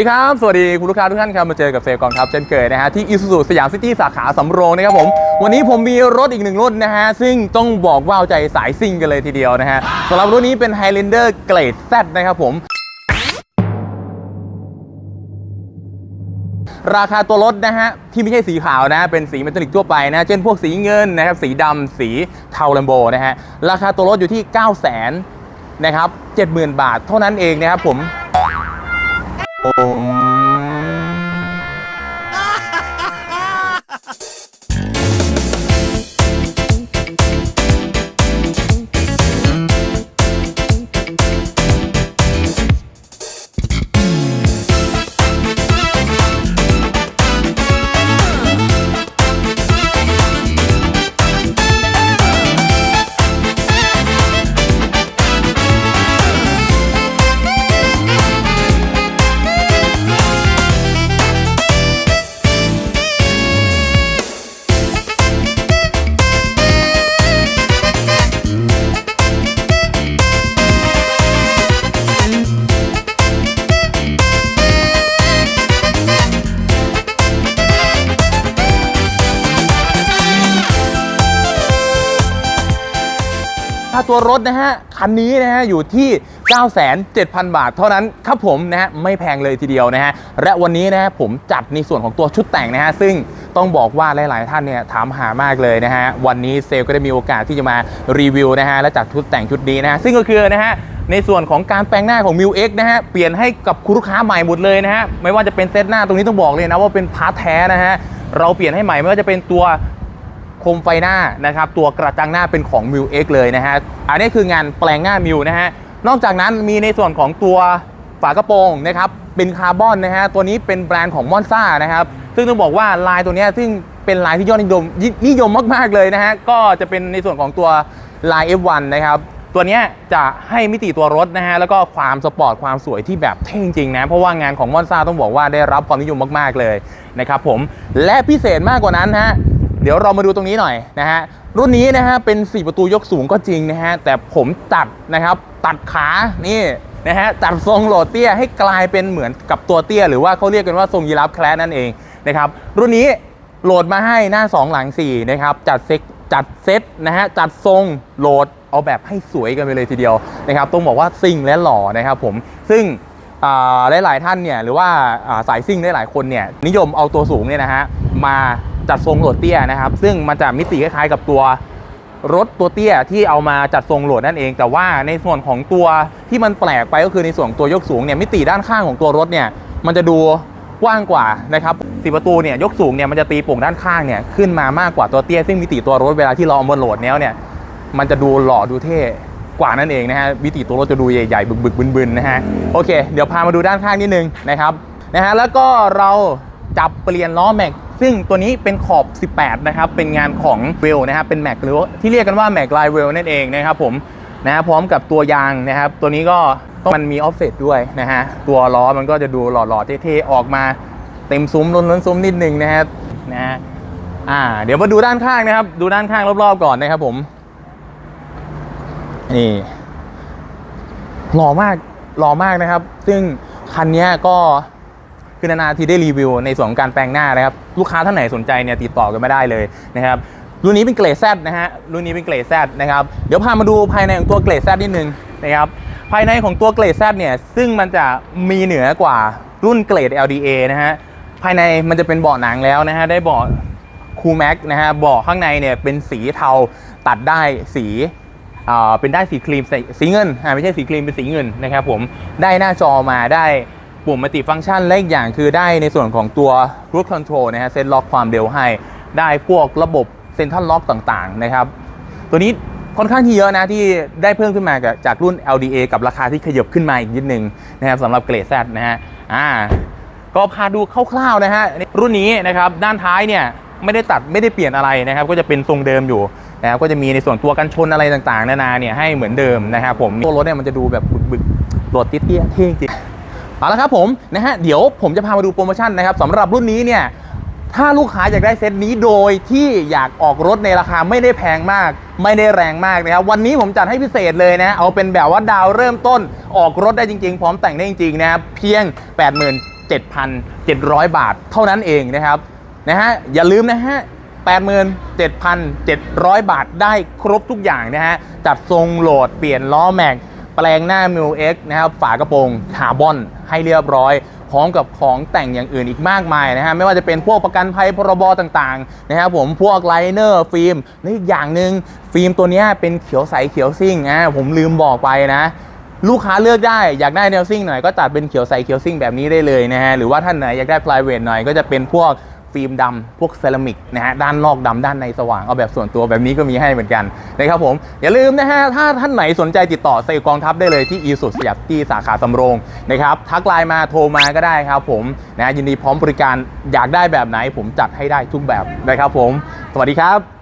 สวัสดีครับ สวัสดีคุณลูกค้าทุกท่านครับ มาเจอกับเซลกองทัพเช่นเคยนะฮะที่อิสุสุสยามซิตี้สาขาสำโรงนะครับผม วันนี้ผมมีรถอีกหนึ่งรุ่นนะฮะ ซึ่งต้องบอกว่าเอาใจสายซิ่งกันเลยทีเดียวนะฮะสำหรับรุ่นนี้เป็น Highlander เกรด Z นะครับผมราคาตัวรถนะฮะ ที่ไม่ใช่สีขาวนะ เป็นสีเมทัลลิกทั่วไปนะ เช่นพวกสีเงินนะครับ สีดำสีเทาแลมโบนะฮะ ราคาตัวรถอยู่ที่ 9 0 0 0 0 0นะครับ 70,000 บาทเท่านั้นเองนะครับผม โอ้ ตัวรถนะฮะ คันนี้นะฮะ อยู่ที่ 9,700 บาทเท่านั้นครับผมนะฮะ ไม่แพงเลยทีเดียวนะฮะ และวันนี้นะฮะผมจัดในส่วนของตัวชุดแต่งนะฮะ ซึ่งต้องบอกว่าหลาย ๆ ท่านเนี่ยถามหามากเลยนะฮะ วันนี้เซลก็ได้มีโอกาสที่จะมารีวิวนะฮะ และจัดชุดแต่งชุดนี้นะฮะ ซึ่งก็คือนะฮะในส่วนของการแปลงหน้าของ m ิว X นะฮะ เปลี่ยนให้กับคุณลูกค้าใหม่หมดเลยนะฮะ ไม่ว่าจะเป็นเซตหน้าตรงนี้ต้องบอกเลยนะว่าเป็นพาร์ทแท้นะฮะ เราเปลี่ยนให้ใหม่ไม่ว่าจะเป็นตัว โคมไฟหน้านะครับตัวกระจังหน้าเป็นของ m ิว X เลยนะฮะอันนี้คืองานแปลงหน้ามิวนะฮะนอกจากนั้นมีในส่วนของตัวฝากระโปรงนะครับเป็นคาร์บอนนะฮะตัวนี้เป็นแบรนด์ของมอนซ่านะครับซึ่งต้องบอกว่าลายตัวนี้ซึ่งเป็นลายที่ยอดนิยมนิยมมาก ๆเลยนะฮะก็จะเป็นในส่วนของตัวลาย F1 นะครับตัวนี้จะให้มิติตัวรถนะฮะแล้วก็ความสปอร์ตความสวยที่แบบเท่จริงนะเพราะว่างานของมอนซ่าต้องบอกว่าได้รับความนิยมมากๆเลยนะครับผมและพิเศษมากกว่านั้นฮะ เดี๋ยวเรามาดูตรงนี้หน่อยนะฮะรุ่นนี้นะฮะเป็น 4 ประตูยกสูงก็จริงนะฮะแต่ผมตัดนะครับตัดขานี่นะฮะตัดทรงโหลดเตี้ยให้กลายเป็นเหมือนกับตัวเตี้ย หรือว่าเขาเรียกกันว่าทรงยีราฟแคลนั่นเองนะครับรุ่นนี้โหลดมาให้หน้า 2 หลัง4นะครับจัดเซ็ตจัดเซ็ตนะฮะจัดทรงโหลดเอาแบบให้สวยกันไปเลยทีเดียวนะครับต้องบอกว่าซิ่งและหล่อนะครับผมซึ่งอ่ายหลายท่านเนี่ยหรือว่าอ่าสายซิ่งได้หลายคนเนี่ยนิยมเอาตัวสูงเนี่ยนะฮะมา จัดทรงโหลดเตี้ยนะครับ ซึ่งมันจะมิติคล้ายๆกับตัวรถตัวเตี้ยที่เอามาจัดทรงโหลดนั่นเอง แต่ว่าในส่วนของตัวที่มันแปลกไปก็คือในส่วนตัวยกสูงเนี่ยมิติด้านข้างของตัวรถเนี่ยมันจะดูกว้างกว่านะครับสีประตูเนี่ยยกสูงเนี่ยมันจะตีโป่งด้านข้างเนี่ยขึ้นมามากกว่าตัวเตี้ยซึ่งมิติตัวรถเวลาที่เราเอามาโหลดแล้วเนี่ยมันจะดูหล่อดูเท่กว่านั่นเองนะฮะวิติตัวรถจะดูใหญ่ๆบึกๆบึนๆนะฮะโอเค เดี๋ยวพามาดูด้านข้างนิดนึงนะครับนะฮะแล้วก็เราจับเปลี่ยนล้อแม็ก ซึ่งตัวนี้เป็นขอบ 18 นะครับ เป็นงานของเวลนะครับ เป็นแม็กหรือว่าที่เรียกกันว่าแม็กไลเวลนั่นเองนะครับผมนะฮะพร้อมกับตัวยางนะครับ ตัวนี้ก็ต้องมันมีออฟเซตด้วยนะฮะ ตัวล้อมันก็จะดูหล่อๆเท่ๆออกมาเต็มซุ้มล้นๆซุ้มนิดนึงนะฮะนะฮะอ่า เดี๋ยวมาดูด้านข้างนะครับ ดูด้านข้างรอบๆก่อนนะครับผมนี่หล่อมากหล่อมากนะครับ ซึ่งคันนี้ก็ คือนานๆทีได้รีวิวในส่วนของการแปลงหน้านะครับลูกค้าท่านไหนสนใจเนี่ยติดต่อกันไม่ได้เลยนะครับรุ่นนี้เป็นเกรดแซดนะฮะรุ่นนี้เป็นเกรดแซดนะครับเดี๋ยวพามาดูภายในของตัวเกรดแซดนิดนึงนะครับภายในของตัวเกรดแซดเนี่ยซึ่งมันจะมีเหนือกว่ารุ่นเกรด LDA นะฮะภายในมันจะเป็นเบาะหนังแล้วนะฮะได้เบาะคูแม็กนะฮะเบาะข้างในเนี่ยเป็นสีเทาตัดได้สีอ่าเป็นได้สีครีมสีเงินไม่ใช่สีครีมเป็นสีเงินนะครับผมได้หน้าจอมาได้ ปุ่มมัลติฟังก์ชันและอีกอย่างคือได้ในส่วนของตัว Root Control นะฮะเซตล็อกความเร็วให้ ได้พวกระบบเซนทรัลล็อกต่างๆนะครับ ตัวนี้ค่อนข้างที่เยอะนะที่ได้เพิ่มขึ้นมาจากรุ่น LDA กับราคาที่ขยับขึ้นมาอีกนิดนึงนะครับสำหรับเกรด Z นะฮะอ่าก็พาดูคร่าวๆนะฮะรุ่นนี้นะครับด้านท้ายเนี่ยไม่ได้ตัดไม่ได้เปลี่ยนอะไรนะครับ ก็จะเป็นทรงเดิมอยู่นะครับก็จะมีในส่วนตัวกันชนอะไรต่างๆ นานาเนี่ยให้เหมือนเดิมนะครับผมตัวรถเนี่ยมันจะดูแบบบึกๆโดดเตี้ยๆเท่จริง เอาละครับผมนะฮะเดี๋ยวผมจะพามาดูโปรโมชั่นนะครับสำหรับรุ่นนี้เนี่ยถ้าลูกค้าอยากได้เซตนี้โดยที่อยากออกรถในราคาไม่ได้แพงมาก ไม่ได้แรงมากนะครับวันนี้ผมจัดให้พิเศษเลยนะเอาเป็นแบบว่าดาวเริ่มต้นออกรถได้จริงๆ พร้อมแต่งได้จริงๆนะครับเพียง7,700 บาทเท่านั้นเองนะครับนะฮะอย่าลืมนะฮะ87,700 บาทได้ครบทุกอย่างนะฮะจัดทรงโหลดเปลี่ยนล้อแม็ก ปลงหน้ามิวเอ็กนะครับฝากระโปรงคาร์บอนให้เรียบร้อย พร้อมกับของแต่งอย่างอื่นอีกมากมายนะฮะไม่ว่าจะเป็นพวกประกันภัยพรบต่างๆนะครับผมพวกไลเนอร์ฟิล์มและอีกอย่างหนึ่งฟิล์มตัวนี้เป็นเขียวใสเขียวซิ่งอะผมลืมบอกไปนะลูกค้าเลือกได้อยากได้แนวซิ่งหน่อยก็ตัดเป็นเขียวใสเขียวซิ่งแบบนี้ได้เลยนะฮะหรือว่าท่านไหนอยากได้ private หน่อยก็จะเป็นพวก ฟิล์มดำพวกเซรามิกนะฮะด้านนอกดำด้านในสว่างเอาแบบส่วนตัวแบบนี้ก็มีให้เหมือนกันนะครับผม อย่าลืมนะฮะถ้าท่านไหนสนใจติดต่อเซลกองทัพได้เลยที่อีสุสยับที่สาขาสำโรงนะครับทักไลน์มาโทรมาก็ได้ครับผมนะยินดีพร้อมบริการอยากได้แบบไหนผมจัดให้ได้ทุกแบบนะครับผม สวัสดีครับ